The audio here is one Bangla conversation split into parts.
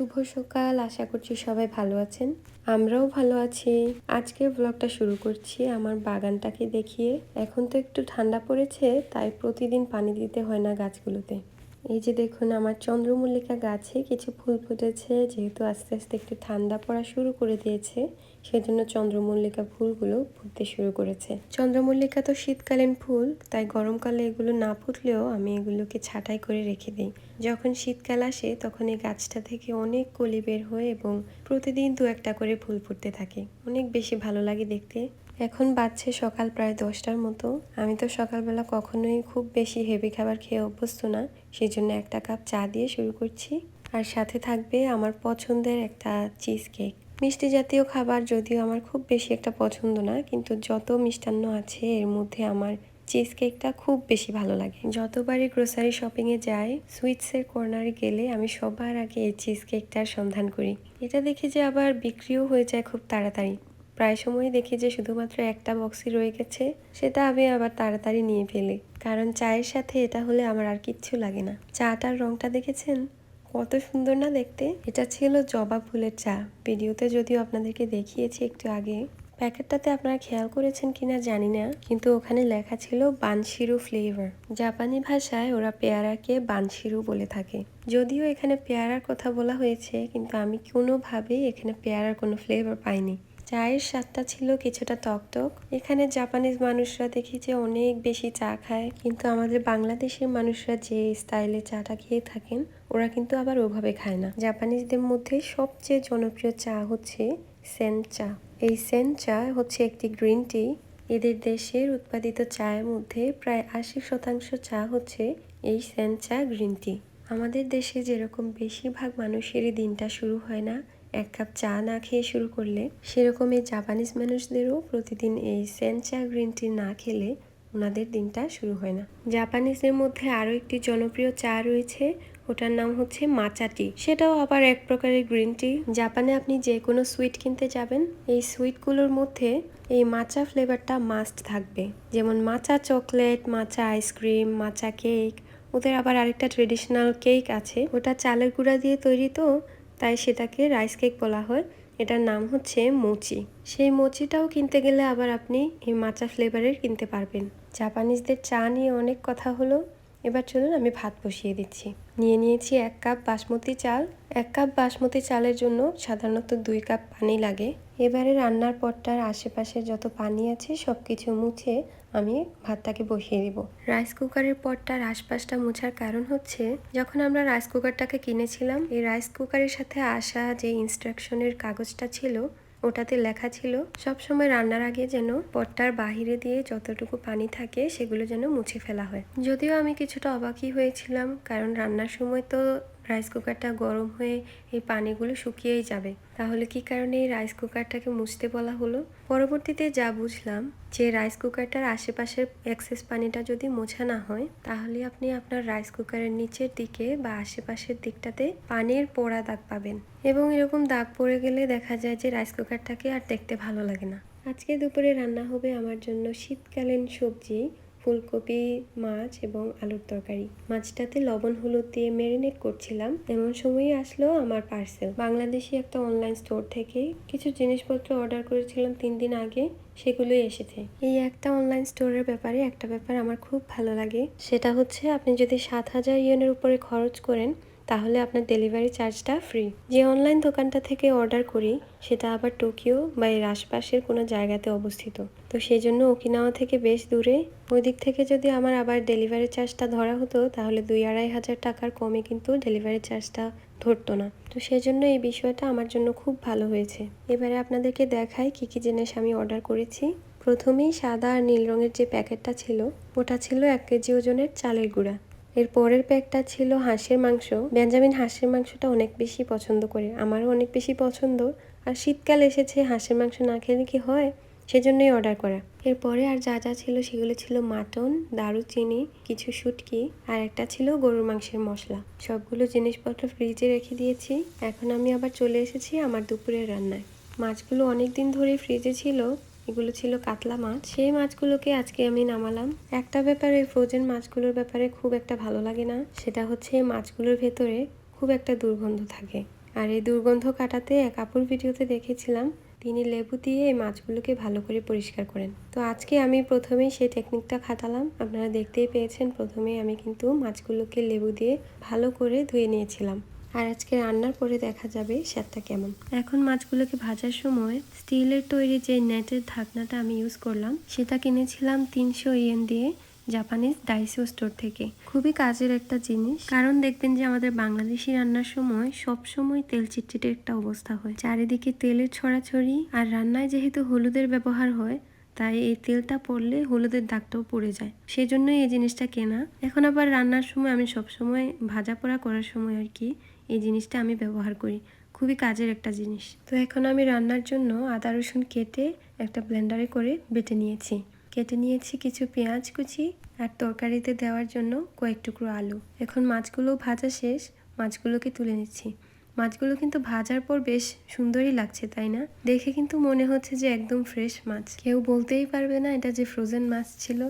শুভ সকাল। আশা করছি সবাই ভালো আছেন। আমরাও ভালো আছি। আজকে ব্লগটা শুরু করছি আমার বাগানটাকে দেখিয়ে। এখন তো একটু ঠান্ডা পড়েছে, তাই প্রতিদিন পানি দিতে হয় না গাছগুলোতে। এই যে দেখুন, আমার চন্দ্রমল্লিকা গাছে কিছু ফুল ফুটেছে, যেহেতু আস্তে আস্তে একটু ঠান্ডা পড়া শুরু করে দিয়েছে, সেজন্য চন্দ্রমল্লিকা ফুলগুলো ফুটতে শুরু করেছে। চন্দ্রমল্লিকা তো শীতকালীন ফুল, তাই গরমকালে এগুলো না ফুটলেও আমি এগুলোকে ছাঁটাই করে রেখে দিই। যখন শীতকাল আসে, তখন এই গাছটা থেকে অনেক কলি বের হয় এবং প্রতিদিন দু একটা করে ফুল ফুটতে থাকে। অনেক বেশি ভালো লাগে দেখতে। এখন বাজছে সকাল প্রায় দশটার মতো। আমি তো সকালবেলা কখনোই খুব বেশি হেভি খাবার খেয়ে অভ্যস্ত না সেই জন্য একটা কাপ চা দিয়ে শুরু করছি। আর সাথে থাকবে আমার পছন্দের একটা চিজ কেক মিষ্টি জাতীয় খাবার যদিও আমার খুব বেশি একটা পছন্দ না, কিন্তু যত মিষ্টান্ন আছে, এর মধ্যে আমার চিজ কেকটা খুব বেশি ভালো লাগে। যতবারই গ্রোসারি শপিংয়ে যাই সুইটসের কর্নারে গেলে আমি সবার আগে এই চিজ কেকটার সন্ধান করি। এটা দেখি যে আবার বিক্রিও হয়ে যায় খুব তাড়াতাড়ি। প্রায় সময় দেখি যে শুধুমাত্র একটা বক্সই রয়ে গেছে। সেটা আমি আবার তাড়াতাড়ি নিয়ে ফেলি। কারণ চায়ের সাথে এটা হলে আমার আর কিচ্ছু লাগে না। চাটার রংটা দেখেছেন? কত সুন্দর না দেখতে? এটা ছিল জবা ফুলের চা। ভিডিওতে যদিও আপনাদেরকে দেখিয়েছি একটু আগে। প্যাকেটটাতে আপনারা খেয়াল করেছেন কিনা জানি না। কিন্তু ওখানে লেখা ছিল বানশিরু ফ্লেভার জাপানি ভাষায় ওরা পেয়ারাকে বানশিরু বলে থাকে। যদিও এখানে পেয়ারার কথা বলা হয়েছে, কিন্তু আমি কোনোভাবেই এখানে পেয়ারার কোনো ফ্লেভার পাইনি। চায়ের স্বাদটা ছিল কিছুটা টকটক এখানে জাপানিজ মানুষরা দেখি যে অনেক বেশি চা খায়, কিন্তু আমাদের বাংলাদেশের মানুষরা যে স্টাইলে চাটা খেয়ে থাকেন, ওরা কিন্তু আবার ওভাবে খায় না। জাপানিজদের মধ্যে সবচেয়ে জনপ্রিয় চা হচ্ছে সেন চা। এই সেন চা হচ্ছে একটি গ্রিন টি। এদের দেশের উৎপাদিত চায়ের মধ্যে প্রায় আশি শতাংশ চা হচ্ছে এই সেন চা গ্রিন টি। আমাদের দেশে যেরকম বেশিরভাগ মানুষেরই দিনটা শুরু হয় না এক কাপ চা না খেয়ে শুরু করলে সেরকম এই জাপানিজ মানুষদেরও প্রতিদিন এই সেন চা গ্রিন টি না খেলে ওনাদের দিনটা শুরু হয় না। জাপানিজদের মধ্যে আরও একটি জনপ্রিয় চা রয়েছে, ওটার নাম হচ্ছে মাচা টি। সেটাও আবার এক প্রকারের গ্রিন টি। জাপানে আপনি যে কোনো সুইট কিনতে যাবেন, এই সুইটগুলোর মধ্যে এই মাচা ফ্লেভারটা মাস্ট থাকবে। যেমন মাচা চকলেট, মাচা আইসক্রিম, মাচা কেক, ওদের আবার আরেকটা ট্রেডিশনাল কেক আছে। ওটা চালের গুঁড়া দিয়ে তৈরি তো তাই সেটাকে রাইস কেক বলা হয়। এটার নাম হচ্ছে মোচি। সেই মোচিটাও কিনতে গেলে আবার আপনি এই মাচা ফ্লেভারের কিনতে পারবেন। জাপানিজদের চা নিয়ে অনেক কথা হলো। এবার চলুন আমি ভাত বসিয়ে দিচ্ছি। নিয়ে নিয়েছি এক কাপ বাসমতি চাল। এক কাপ বাসমতি চালের জন্য সাধারণত দুই কাপ পানি লাগে। এবারে রান্নার পরটার আশেপাশে যত পানি আছে সব কিছু মুছে আমি ভাতটাকে বসিয়ে দিব। রাইস কুকারের পরটার আশপাশটা মোছার কারণ হচ্ছে, যখন আমরা রাইস কুকারটাকে কিনেছিলাম, এই রাইস কুকারের সাথে আসা যে ইনস্ট্রাকশনের কাগজটা ছিল ওটাতে লেখা ছিল, সব সময় রান্নার আগে যেন পটটার বাহিরে দিয়ে যতটুকু পানি থাকে সেগুলো যেন মুছে ফেলা হয়। যদিও আমি কিছুটা অবাকই হয়েছিলাম, কারণ রান্নার সময় তো রাইস কুকারটা গরম হয়ে এই পানিগুলো শুকিয়েই যাবে। তাহলে কি কারণে এই রাইস কুকারটাকে মুছতে বলা হলো? পরবর্তীতে যা বুঝলাম যে রাইস কুকারটার আশেপাশের এক্সেস পানিটা যদি মোছা না হয়, তাহলে আপনি আপনার রাইস কুকারের নিচের দিকে বা আশেপাশের দিকটাতে পানির পোড়া দাগ পাবেন। এবং এরকম দাগ পড়ে গেলে দেখা যায় যে রাইস কুকারটাকে আর দেখতে ভালো লাগে না। আজকে দুপুরে রান্না হবে আমার জন্য শীতকালীন সবজি ফুলকপি, মাছ এবং আলুর তরকারি। মাছটাতে লবণ, হলুদ দিয়ে ম্যারিনেট করছিলাম। এমন সময়ই আসলো আমার পার্সেল বাংলাদেশি একটা অনলাইন স্টোর থেকে কিছু জিনিসপত্র অর্ডার করেছিলাম তিন দিন আগে। সেগুলোই এসেছে। এই একটা অনলাইন স্টোরের ব্যাপারে একটা ব্যাপার আমার খুব ভালো লাগে। সেটা হচ্ছে আপনি যদি সাত হাজার ইয়নের উপরে খরচ করেন তাহলে আপনার ডেলিভারি চার্জটা ফ্রি যে অনলাইন দোকানটা থেকে অর্ডার করি, সেটা আবার টোকিও বা এর আশপাশের কোনো জায়গাতে অবস্থিত। তো সেই জন্য ওকিনাওয়া থেকে বেশ দূরে। ওই দিক থেকে যদি আমার আবার ডেলিভারি চার্জটা ধরা হতো, তাহলে দুই আড়াই হাজার টাকার কমে কিন্তু ডেলিভারি চার্জটা ধরতো না। তো সেই জন্য এই বিষয়টা আমার জন্য খুব ভালো হয়েছে। এবারে আপনাদেরকে দেখাই কি কি জিনিস আমি অর্ডার করেছি। প্রথমেই সাদা আর নীল রঙের যে প্যাকেটটা ছিল, ওটা ছিল এক কেজি ওজনের চালের গুঁড়া। এর পরের প্যাকটা ছিল হাঁসের মাংস। বেঞ্জামিন হাঁসের মাংসটা অনেক বেশি পছন্দ করে। আমারও অনেক বেশি পছন্দ। আর শীতকাল এসেছে, হাঁসের মাংস না খেলে কি হয়? সেজন্যই অর্ডার করা। এরপরে আর যা যা ছিল সেগুলো ছিল মাটন, দারুচিনি, কিছু শুটকি আর একটা ছিল গরুর মাংসের মশলা। সবগুলো জিনিসপত্র ফ্রিজে রেখে দিয়েছি। এখন আমি আবার চলে এসেছি আমার দুপুরের রান্নায়। মাছগুলো অনেক দিন ধরে ফ্রিজে ছিল। এগুলো ছিল কাতলা মাছ। সেই মাছগুলোকে আজকে আমি নামালাম। একটা ব্যাপারে ফ্রোজেন মাছগুলোর ব্যাপারে খুব একটা ভালো লাগে না। সেটা হচ্ছে মাছগুলোর ভেতরে খুব একটা দুর্গন্ধ থাকে। আর এই দুর্গন্ধ কাটাতে এক আপুর ভিডিওতে দেখেছিলাম, তিনি লেবু দিয়ে এই মাছগুলোকে ভালো করে পরিষ্কার করেন। তো আজকে আমি প্রথমেই সেই টেকনিকটা খাটালাম। আপনারা দেখতেই পেয়েছেন, প্রথমেই আমি কিন্তু মাছগুলোকে লেবু দিয়ে ভালো করে ধুয়ে নিয়েছিলাম। আর আজকে রান্নার পরে দেখা যাবে স্বাদটা কেমন। এখন মাছগুলোকে ভাজার সময় স্টিলের তৈরি যে নেটের ঢাকনাটা আমি ইউজ করলাম, সেটা কিনেছিলাম তিনশো ইয়েন দিয়ে জাপানিজ ডাইসো স্টোর থেকে। খুবই কাজের একটা জিনিস। কারণ দেখবেন যে আমাদের বাংলাদেশি রান্নার সময় সব সময় তেল চিটচিটে একটা অবস্থা হয়। চারিদিকে তেলের ছড়াছড়ি আর রান্নায় যেহেতু হলুদের ব্যবহার হয়, তাই এই তেলটা পড়লে হলুদের দাগটাও পড়ে যায়। সেই জন্যই এই জিনিসটা কেনা। এখন আবার রান্নার সময় আমি সব সময় ভাজা পোড়া করার সময় আর কি এই জিনিসটা আমি ব্যবহার করি। খুবই কাজের একটা জিনিস। তো এখন আমি রান্নার জন্য আদা, রসুন কেটে একটা ব্লেন্ডারে করে বেটে নিয়েছি। কেটে নিয়েছি কিছু পেঁয়াজ কুচি আর তরকারিতে দেওয়ার জন্য কয়েক টুকরো আলু। এখন মাছগুলো ভাজা শেষ, মাছগুলোকে তুলে নিচ্ছি। মাছগুলো কিন্তু ভাজার পর বেশ সুন্দরই লাগছে, তাই না? দেখে কিন্তু মনে হচ্ছে যে একদম ফ্রেশ মাছ। কেউ বলতেই পারবে না এটা যে ফ্রোজেন মাছ ছিল।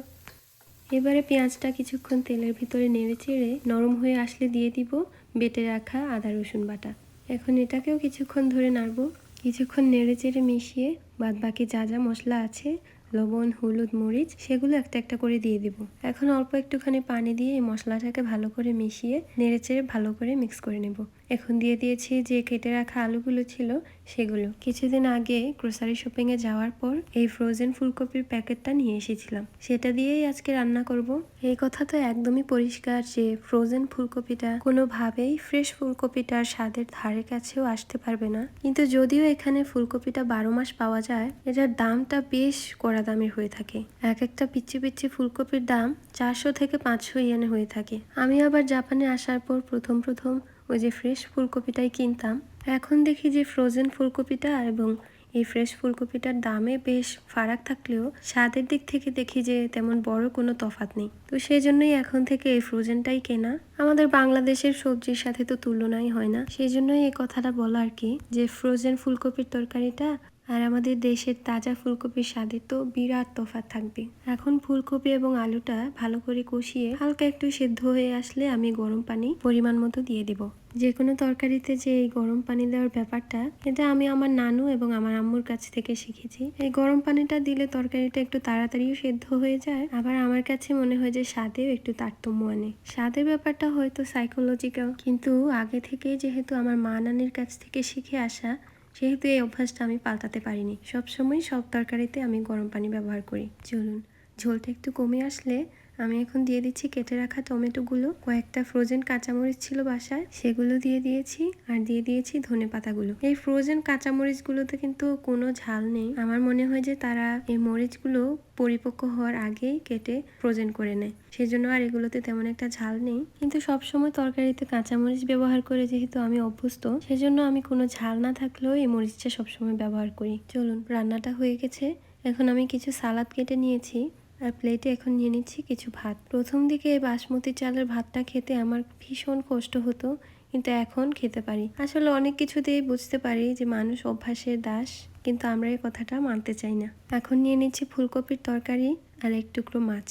এবারে পেঁয়াজটা কিছুক্ষণ তেলের ভিতরে নেড়ে চেড়ে নরম হয়ে আসলে দিয়ে দিব বেটে রাখা আদা রসুন বাটা। এখন এটাকেও কিছুক্ষণ ধরে নাড়বো। কিছুক্ষণ নেড়ে চেড়ে মিশিয়ে বাদ বাকি যা যা মশলা আছে, লবণ, হলুদ, মরিচ, সেগুলো একটা একটা করে দিয়ে দিব। এখন অল্প একটুখানি পানি দিয়ে এই মশলাটাকে ভালো করে মিশিয়ে নেড়ে চেড়ে ভালো করে মিক্স করে নেব। এখন দিয়ে দিয়েছি যে কেটে রাখা আলুগুলো ছিল সেগুলো। কিছুদিন আগে গ্রোসারি শপিংয়ে যাওয়ার পর এই ফ্রোজেন ফুলকপির প্যাকেটটা নিয়ে এসেছিলাম। সেটা দিয়েই আজকে রান্না করব। এই কথা তো একদমই পরিষ্কার যে ফ্রোজেন ফুলকপিটা কোনোভাবেই ফ্রেশ ফুলকপিটার স্বাদের ধারে কাছেও আসতে পারবে না। কিন্তু যদিও এখানে ফুলকপিটা বারো মাস পাওয়া যায়, এটার দামটা বেশ কড়া দামের হয়ে থাকে। এক একটা পিচ্ছি পিচ্ছি ফুলকপির দাম চারশো থেকে পাঁচশো ইয়েনে হয়ে থাকে। আমি আবার জাপানে আসার পর প্রথম প্রথম ওই যে ফ্রেশ ফুলকপিটাই কিনতাম। এখন দেখি যে ফ্রোজেন ফুলকপিটা এবং এই ফ্রেশ ফুলকপিটার দামে বেশ ফারাক থাকলেও স্বাদের দিক থেকে দেখি যে তেমন বড় কোনো তফাত নেই। তো সেই জন্যই এখন থেকে এই ফ্রোজেনটাই কেনা। আমাদের বাংলাদেশের সবজির সাথে তো তুলনাই হয় না। সেই জন্যই এই কথাটা বলা আর কি যে ফ্রোজেন ফুলকপির তরকারিটা আর আমাদের দেশের তাজা ফুলকপির স্বাদে তো বিরাট তফাৎ থাকবে। এখন ফুলকপি এবং আলুটা ভালো করে কষিয়ে হালকা একটু সেদ্ধ হয়ে আসলে আমি গরম পানি পরিমাণ মতো দিয়ে দিব। যে কোনো তরকারিতে যে এই গরম পানি দেওয়ার ব্যাপারটা, এটা আমি আমার নানু এবং আমার আম্মুর কাছ থেকে শিখেছি। এই গরম পানিটা দিলে তরকারিটা একটু তাড়াতাড়িও সেদ্ধ হয়ে যায়, আবার আমার কাছে মনে হয় যে স্বাদেও একটু তারতম্য আনে। স্বাদের ব্যাপারটা হয়তো সাইকোলজিক্যাল কিন্তু আগে থেকেই যেহেতু আমার মা নানির কাছ থেকে শিখে আসা সেহেতু এই অভ্যাসটা আমি পাল্টাতে পারিনি, সবসময় সব তরকারিতে আমি গরম পানি ব্যবহার করি। চলুন, ঝোলটা একটু কমে আসলে আমি এখন দিয়ে দিচ্ছি কেটে রাখা টমেটোগুলো। কয়েকটা ফ্রোজেন কাঁচামরিচ ছিল বাসায়, সেগুলো দিয়ে দিয়েছি আর দিয়ে দিয়েছি ধনে পাতাগুলো। এই ফ্রোজেন কাঁচামরিচগুলোতে কিন্তু কোনো ঝাল নেই। আমার মনে হয় যে তারা এই মরিচগুলো পরিপক্ক হওয়ার আগেই কেটে ফ্রোজেন করে নেয়। সেজন্য আর এগুলোতে তেমন একটা ঝাল নেই। কিন্তু সবসময় তরকারিতে কাঁচামরিচ ব্যবহার করে যেহেতু আমি অভ্যস্ত, সেজন্য আমি কোনো ঝাল না থাকলেও এই মরিচটা সবসময় ব্যবহার করি। চলুন, রান্নাটা হয়ে গেছে। এখন আমি কিছু সালাদ কেটে নিয়েছি। আর প্লেটে এখন নিয়ে নিচ্ছি কিছু ভাত। প্রথম দিকে এই বাসমতি চালের ভাতটা খেতে আমার ভীষণ কষ্ট হতো, কিন্তু এখন খেতে পারি। আসলে অনেক কিছু দিয়ে বুঝতে পারি যে মানুষ অভ্যাসের দাস, কিন্তু আমরা এই কথাটা মানতে চাই না। এখন নিয়ে নিচ্ছি ফুলকপির তরকারি আর এক টুকরো মাছ।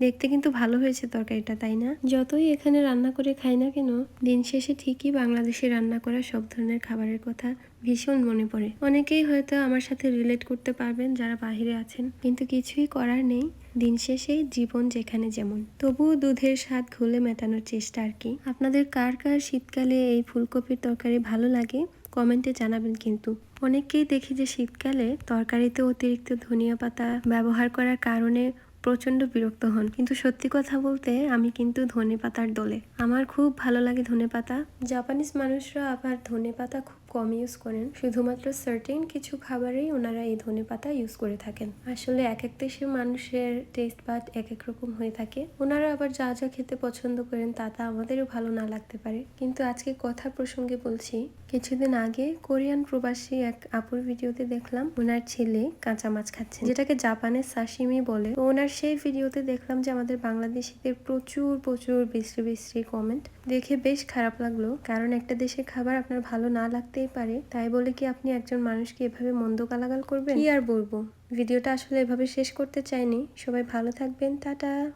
দেখতে কিন্তু ভালো হয়েছে তরকারিটা, তাই না? যতই এখানে রান্না করে খাই না কেন, দিন শেষে ঠিকই বাংলাদেশে রান্না করা সব ধরনের খাবারের কথা ভীষণ মনে পড়ে। অনেকেই হয়তো আমার সাথে রিলেট করতে পারবেন যারা বাহিরে আছেন, কিন্তু কিছুই করার নেই। দিন শেষে জীবন যেখানে যেমন, তবুও দুধের স্বাদ ঘুলে মেটানোর চেষ্টা আর কি। আপনাদের কার কার শীতকালে এই ফুলকপির তরকারি ভালো লাগে? কমেন্টে জানাবেন কিন্তু। অনেককেই দেখি যে শীতকালে তরকারিতে অতিরিক্ত ধনিয়া পাতা ব্যবহার করার কারণে প্রচণ্ড বিরক্ত হন। কিন্তু সত্যি কথা বলতে আমি কিন্তু ধনে পাতার দলে। আমার খুব ভালো লাগে ধনে পাতা জাপানিজ মানুষরা আবার ধনে পাতা খুব কম ইউজ করেন। শুধুমাত্র সার্টেন কিছু খাবারেই ওনারা এই ধনে পাতা ইউজ করে থাকেন। আসলে এক এক দেশের মানুষের টেস্ট বাট এক এক রকম হয়ে থাকে। ওনারা আবার যা যা খেতে পছন্দ করেন তা তা আমাদেরও ভালো না লাগতে পারে। কিন্তু আজকে কথা প্রসঙ্গে বলছি, কিছুদিন আগে কোরিয়ান প্রবাসী এক আপুর ভিডিওতে দেখলাম ওনার ছেলে কাঁচা মাছ খাচ্ছে, যেটাকে জাপানের সাশিমি বলে। তো ওনার সেই ভিডিওতে দেখলাম যে আমাদের বাংলাদেশিদের প্রচুর প্রচুর বিশ্রী বিশ্রী কমেন্ট দেখে বেশ খারাপ লাগল, কারণ একটা দেশের খাবার আপনার ভালো না লাগতেই পারে, তাই বলে কি আপনি একজন মানুষকে এভাবে মন্দ গালাগাল করবেন? কি আর বলব? ভিডিওটা আসলে এভাবে শেষ করতে চাইনি। সবাই ভালো থাকবেন, টাটা!